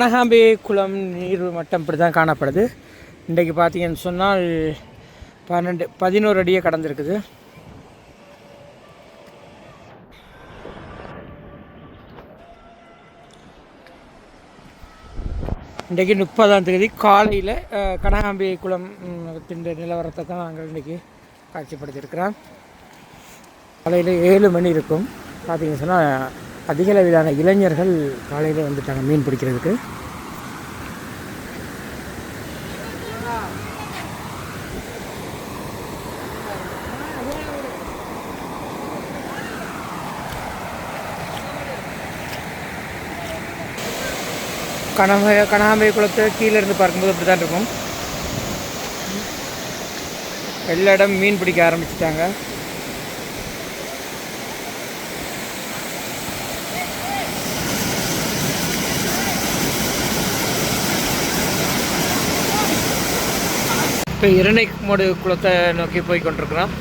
கனகாம்பே குளம் நீர் மட்டம் இப்படி தான் காணப்படுது. இன்றைக்கு பார்த்தீங்கன்னு சொன்னால் பன்னெண்டு பதினோரு அடியே கடந்திருக்குது. இன்றைக்கு முப்பதாம் தேதி காலையில் கனகாம்பே குளம் திண்ட நிலவரத்தை தான் நாங்கள் இன்றைக்கி காட்சிப்படுத்தியிருக்கிறோம். காலையில் ஏழு மணி இருக்கும். பார்த்தீங்கன்னு சொன்னால் அதிக அளவிலான இளைஞர்கள் காலையில் வந்துட்டாங்க மீன் பிடிக்கிறதுக்கு. கனக கனகாம்பை குளத்தை கீழே இருந்து பார்க்கும்போது அப்படி தான் இருக்கும். எல்லா இடம் மீன் பிடிக்க ஆரம்பிச்சிட்டாங்க. இப்போ இரணைமடு குளத்தை நோக்கி போய் கொண்டிருக்கிறோம்.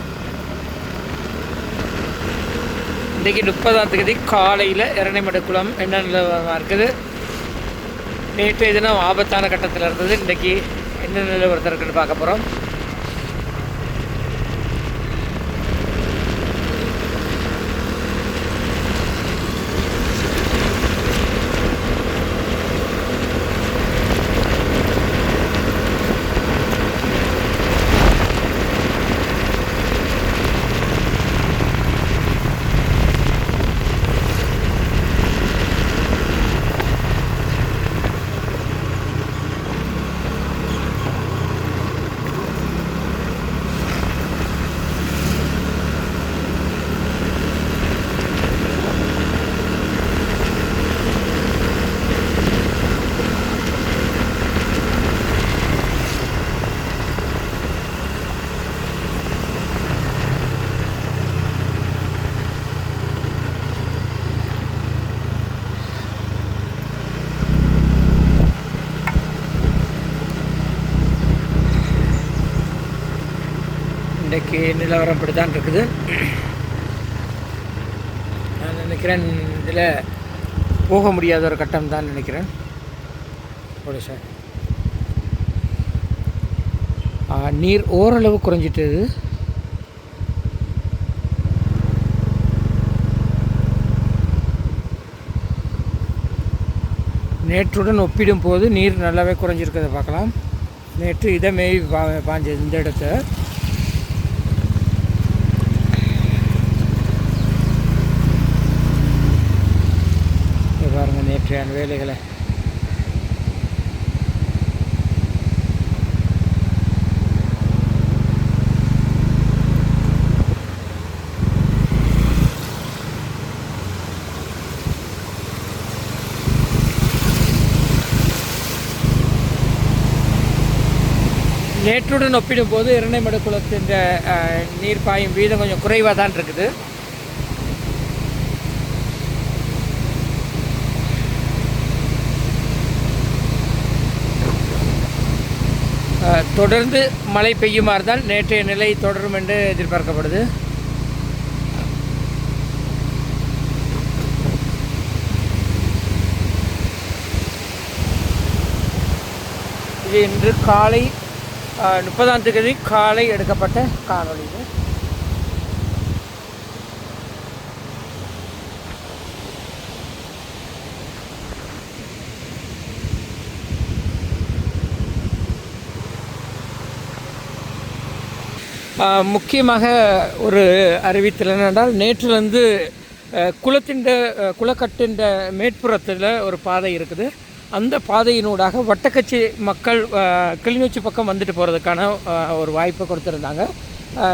இன்றைக்கி முப்பதாம் தேதி காலையில் இரணைமடு குளம் என்ன நிலவரமாக இருக்குது? நேற்றைய தினம் ஆபத்தான கட்டத்தில் இருந்தது. இன்றைக்கி என்ன நிலவரத்தில் இருக்குன்னு பார்க்க போகிறோம் இன்றைக்கி நிலவரம் இப்படி தான் இருக்குது. நான் நினைக்கிறேன் இதில் போக முடியாத ஒரு கட்டம் தான் நினைக்கிறேன். ஒரு சார். நீர் ஓரளவு குறைஞ்சிட்டது நேற்றுடன் ஒப்பிடும் போது நீர் நல்லாவே குறைஞ்சிருக்கிறத பார்க்கலாம். நேற்று இதை மேய் பா பாஞ்சது இந்த இடத்த இங்க பாருங்க வேலைகளை. நேற்றுடன் ஒப்பிடும்போது இரணைமடு குளத்தின் நீர் பாயும் வீதம் கொஞ்சம் குறைவாக தான் இருக்குது. தொடர்ந்து மழை பெய்யுமா இருந்தால் நேற்றைய நிலை தொடரும் என்று எதிர்பார்க்கப்படுது. இது இன்று காலை முப்பதாம் தேதி காலை எடுக்கப்பட்ட காணொளி முக்கியமாக ஒரு அறிவித்தல் என்னென்றால் நேற்று வந்து குளத்தின் அஹ், குளக்கட்டின் மேற்புறத்தில் ஒரு பாதை இருக்குது. அந்த பாதையினூடாக வட்டக்கட்சி மக்கள் கிளிநொச்சி பக்கம் வந்துட்டு போகிறதுக்கான ஒரு வாய்ப்பை கொடுத்துருந்தாங்க.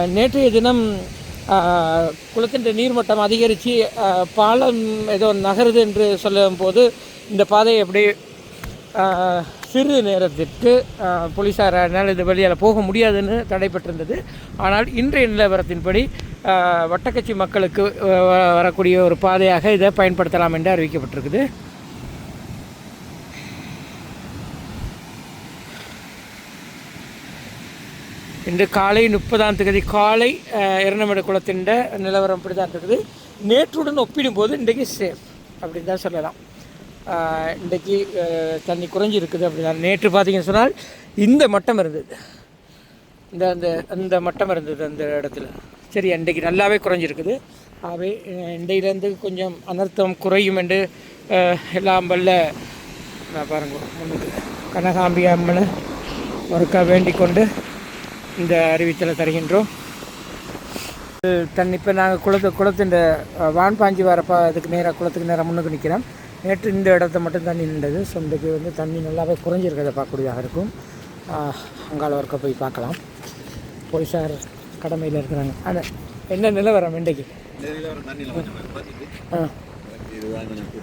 நேற்றைய தினம் குளத்தின் நீர்மட்டம் அதிகரித்து பாலம் ஏதோ நகருது என்று சொல்லும்போது இந்த பாதை எப்படி சிறு நேரத்திற்கு ஆஹ், போலீஸாரால் இது வழியால் போக முடியாதுன்னு தடைப்பட்டிருந்தது. ஆனால் இன்றைய நிலவரத்தின்படி வட்டக்கட்சி மக்களுக்கு வ- வரக்கூடிய ஒரு பாதையாக இதை பயன்படுத்தலாம் என்று அறிவிக்கப்பட்டிருக்குது. இன்று காலை முப்பதாம் தேதி காலை இரநமடு குளத்தின் நிலவரம் இப்படி தான் இருக்குது. நேற்றுடன் ஒப்பிடும்போது இன்றைக்கு சேஃப் அப்படின்னு தான் சொல்லலாம். இன்றைக்கு தண்ணி குறைஞ்சிருக்குது அப்படின்னா நேற்று பார்த்தீங்கன்னு சொன்னால் இந்த மட்டம் இருந்தது. இந்த அந்த அந்த மட்டம் இருந்தது அந்த இடத்துல. சரி இன்றைக்கு நல்லாவே குறைஞ்சிருக்குது. ஆகவே இன்றையிலேருந்து கொஞ்சம் அனர்த்தம் குறையும் என்று எல்லாம் வல்ல நான் பாருங்க கனகாம்பி அம்மனை ஒருக்கா வேண்டிக் கொண்டு இந்த அறிவித்தலை தருகின்றோம். தண்ணி இப்போ நாங்கள் குளத்து குளத்தின் வான் பாஞ்சி வரப்போ அதுக்கு நேராக குளத்துக்கு நேராக முன்னுக்கு நிற்கிறோம் நேற்று இந்த இடத்த மட்டும் தண்ணி நின்றது. ஸோ இன்றைக்கு வந்து தண்ணி நல்லாவே குறைஞ்சிருக்கிறத பார்க்கக்கூடியதாக இருக்கும். அங்கால ஒருக்க போய் பார்க்கலாம். போலீஸார் கடமையில் இருக்கிறாங்க. ஆனால் என்ன நிலவரம் இன்றைக்கு? ஆ.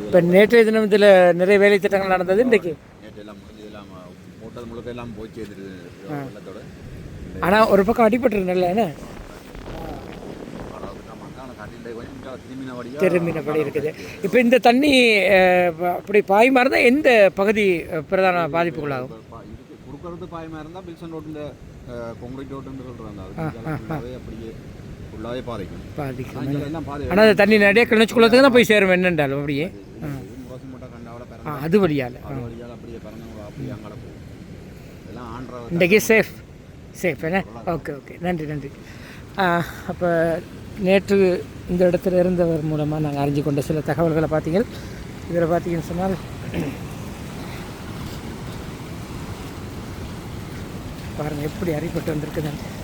இப்போ நேற்றைய தினத்தில் நிறைய வேலை திட்டங்கள் நடந்தது இன்றைக்கு? ஆனால் ஒரு பக்கம் அடிபட்டுருந்தல என்ன? திரும்பினபடி இருக்குது. இப்போ இந்த தண்ணி அப்படி பாய் மாதிரி தான் எந்த பகுதி பிரதான பாதிப்புகளாகும் கொடுக்கறது பாயமாக இருந்தால் பில்சன் ரோட்டில் கொங்கிரீட் ரோட்டுன்னு சொல்கிறாங்க அது அப்படியே ஃபுல்லாகவே பாதிக்கும். பாதிக்கும். ஆனால் அந்த தண்ணி நிறைய கிணச்சு குளத்துக்கு தான் போய் சேரும் என்னண்டாலும் அப்படியே. பிறந்த அது வழியால். அது அப்படியே பிறந்தவங்க அப்படியே அங்கே போகும். இதெல்லாம் ஆண்ட்ரா இன்றைக்கி சேஃப் சேஃப் என்ன? ஓகே ஓகே நன்றி நன்றி. அப்போ நேற்று இந்த இடத்துல இருந்தவர் மூலமாக நாங்கள் அறிஞ்சு கொண்ட சில தகவல்களை பார்த்தீங்க இதில் பார்த்தீங்கன்னு சொன்னால் பாருங்கள் எப்படி அறிப்பட்டு வந்திருக்குதுன்னு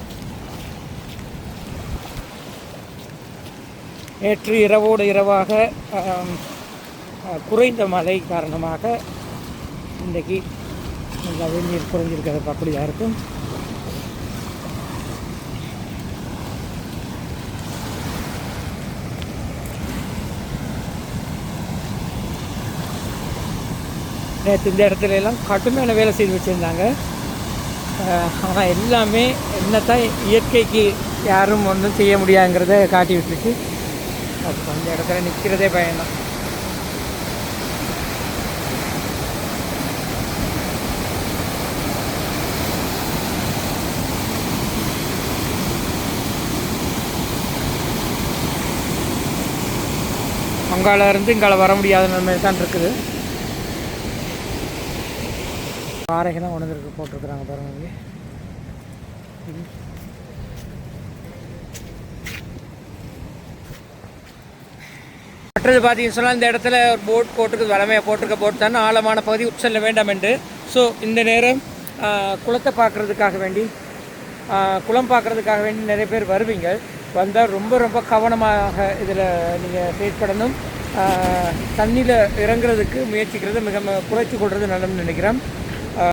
நேற்று இரவோடு இரவாக குறைந்த மழை காரணமாக இன்றைக்கு நல்லா வெந்நீர் குறைஞ்சிருக்கிறத அப்படியாக இருக்கும் நேற்று இந்த இடத்துல எல்லாம் கடுமையான வேலை செய்து வச்சுருந்தாங்க. ஆனால் எல்லாமே என்னத்தான் இயற்கைக்கு யாரும் ஒன்றும் செய்ய முடியாங்கிறத காட்டி விட்டுருக்கு. அப்போ அந்த இடத்துல நிற்கிறதே பயம்தான். அங்கால இருந்து இங்கால வர முடியாத நிலைமை தான் இருக்குது. பாறைகள்லாம் கொண்டு வந்து போட்டிருக்கிறாங்க பாருங்க. இங்கே. மற்றது பார்த்தீங்கன்னு சொன்னால் இந்த இடத்துல ஒரு போட் போட்டிருக்கு வளமையாக போட்டிருக்க போட் தான். ஆழமான பகுதி உட்செல்ல வேண்டாம் என்று. ஸோ இந்த நேரம் குளத்தை பார்க்குறதுக்காக வேண்டி குளம் பார்க்குறதுக்காக வேண்டி நிறைய பேர் வருவீங்க. வந்தால் ரொம்ப ரொம்ப கவனமாக இதில் நீங்கள் செயற்படணும் தண்ணியில் இறங்குறதுக்கு முயற்சிக்கிறது மிக ம- குறைச்சி கொள்வது நல்லதுன்னு நினைக்கிறேன்.